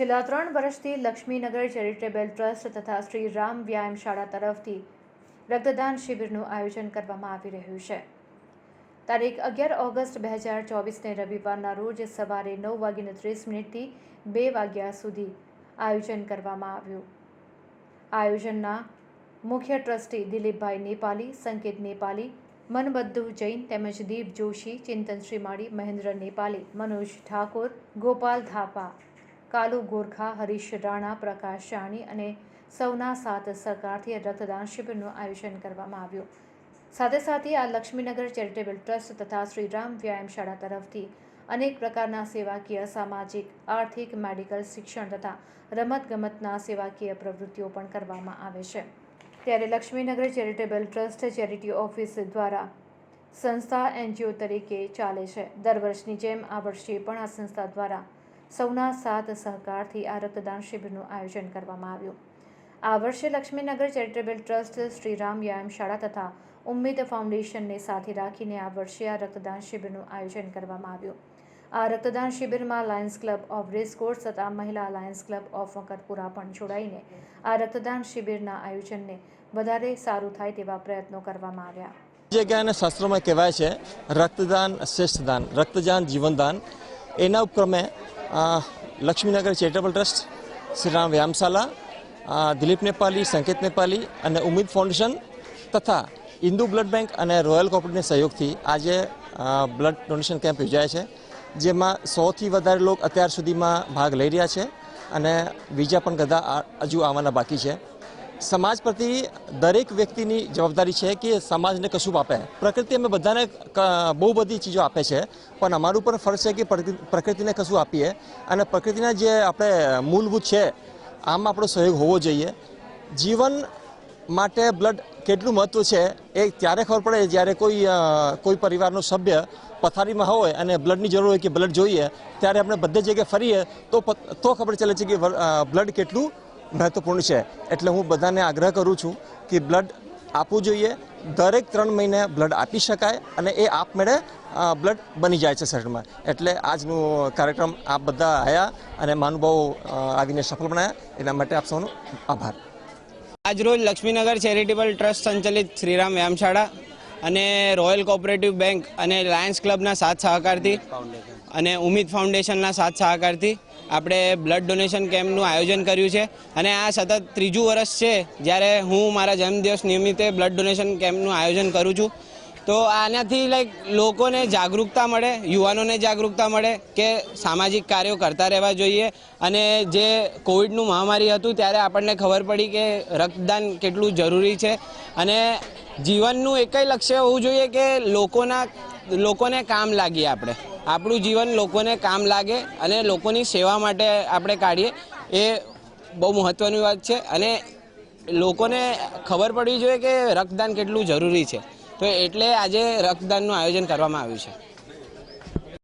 છેલ્લા ત્રણ વર્ષથી લક્ષ્મીનગર ચેરિટેબલ ટ્રસ્ટ તથા શ્રી રામ વ્યાયામ શાળા તરફથી રક્તદાન શિબિરનું આયોજન કરવામાં આવી રહ્યું છે. તારીખ અગિયાર ઓગસ્ટ બે હજાર ચોવીસને રવિવારના રોજ સવારે નવ વાગીને ત્રીસ મિનિટથી બે વાગ્યા સુધી આયોજન કરવામાં આવ્યું. આયોજનના મુખ્ય ટ્રસ્ટી દિલીપભાઈ નેપાલી, સંકેત નેપાલી મનબદ્ધુ જૈન તેમજ દીપ જોશી ચિંતન શ્રીમાળી મહેન્દ્ર નેપાલી, મનોજ ઠાકોર, ગોપાલ થાપા કાલુ ગોરખા, હરીશ રાણા, પ્રકાશ જાણી અને સૌના સાથ સહકારથી રક્તદાન શિબિરનું આયોજન કરવામાં આવ્યું. સાથે સાથે આ લક્ષ્મીનગર ચેરિટેબલ ટ્રસ્ટ તથા શ્રીરામ વ્યાયામ શાળા તરફથી અનેક પ્રકારના સેવાકીય, સામાજિક, આર્થિક, મેડિકલ, શિક્ષણ તથા રમતગમતના સેવાકીય પ્રવૃત્તિઓ પણ કરવામાં આવે છે. ત્યારે Laxminagar charitable trust charity office દ્વારા સંસ્થા એનજીઓ તરીકે ચાલે છે. દર વર્ષની જેમ આ વર્ષે પણ આ સંસ્થા દ્વારા સૌના સાથ સહકારથી આ રક્તદાન શિબિરનું આયોજન કરવામાં આવ્યું. આ વર્ષે લક્ષ્મીનગર ચેરિટેબલ ટ્રસ્ટ શ્રી રામ વ્યાયામ શાળા તથા ઉમ્મીદ ફાઉન્ડેશનને સાથે રાખીને આ વર્ષે આ રક્તદાન શિબિરનું આયોજન કરવામાં આવ્યું. આ રક્તદાન શિબિરમાં લાયન્સ ક્લબ ઓફ રેસકોર્સ તથા મહિલા લાયન્સ ક્લબ ઓફ મકરપુરા પણ જોડાઈને આ રક્તદાન શિબિરના આયોજનને વધારે સારું થાય તેવા પ્રયત્નો કરવામાં આવ્યા. જગ્યાને શાસ્ત્રોમાં કહેવાય છે, રક્તદાન શ્રેષ્ઠ દાન, રક્તદાન જીવનદાન એના ઉપક્રમે લક્ષ્મીનગર ચેરિટેબલ ટ્રસ્ટ શ્રી રામ વ્યાયામશાલા દિલીપ નેપાલી સંકેત નેપાલી અને ઉમ્મીદ ફાઉન્ડેશન તથા ઇન્દુ બ્લડ બેંક અને રોયલ કોર્પોરેટના સહયોગથી આજે બ્લડ ડોનેશન કેમ્પ યોજાય છે, જેમાં સોથી વધારે લોકો અત્યાર સુધીમાં ભાગ લઈ રહ્યા છે અને બીજા પણ બધા હજુ આવવાના બાકી છે. સમાજ પ્રતિ દરેક વ્યક્તિની જવાબદારી છે કે સમાજને કશું આપે. પ્રકૃતિ અમે બધાને બહુ બધી ચીજો આપે છે, પણ અમારું પણ ફરજ છે કે પ્રકૃતિને કશું આપીએ અને પ્રકૃતિના જે આપણે મૂળભૂત છે, આમ આપણો સહયોગ હોવો જોઈએ. જીવન માટે બ્લડ કેટલું મહત્વ છે એ ત્યારે ખબર પડે જ્યારે કોઈ કોઈ પરિવારનો સભ્ય પથારીમાં હોય અને બ્લડની જરૂર હોય કે બ્લડ જોઈએ, ત્યારે આપણે બધે જગ્યાએ ફરીએ તો તો ખબર ચાલે છે કે બ્લડ કેટલું મહત્વપૂર્ણ છે. એટલે હું બધાને આગ્રહ કરું છું કે બ્લડ આપવું જોઈએ. દરેક ત્રણ મહિને બ્લડ આપી શકાય અને એ આપમેળે બ્લડ બની જાય છે શરીરમાં. એટલે આજનું કાર્યક્રમ આપ બધા આવ્યા અને મહાનુભાવો આવીને સફળ બનાવ્યા એના માટે આપ સૌનો આભાર. આજરોજ લક્ષ્મીનગર ચેરિટેબલ ટ્રસ્ટ સંચાલિત શ્રીરામ વ્યાયામશાળા અને રોયલ કોઓપરેટિવ બેંક અને લાયન્સ ક્લબના સાથ સહકારથી અને ઉમિદ ફાઉન્ડેશનના સાથ સહકારથી આપણે બ્લડ ડોનેશન કેમ્પનું આયોજન કર્યું છે. અને આ સતત ત્રીજું વર્ષ છે જ્યારે હું મારા જન્મદિવસ નિમિત્તે બ્લડ ડોનેશન કેમ્પનું આયોજન કરું છું. તો આનાથી લાઈક લોકોને જાગૃતતા મળે, યુવાનોને જાગૃતતા મળે કે સામાજિક કાર્યો કરતા રહેવા જોઈએ. અને જે કોવિડનું મહામારી હતું ત્યારે આપણને ખબર પડી કે રક્તદાન કેટલું જરૂરી છે. અને જીવનનું એક લક્ષ્ય હોવું જોઈએ કે લોકોના, લોકોને કામ લાગીએ આપણે. આપણું જીવન લોકોને કામ લાગે અને લોકોની સેવા માટે આપણે કાઢીએ, એ બહુ મહત્ત્વની વાત છે. અને લોકોને ખબર પડવી જોઈએ કે રક્તદાન કેટલું જરૂરી છે. તો એટલે આજે રક્તદાનનું આયોજન કરવામાં આવ્યું છે.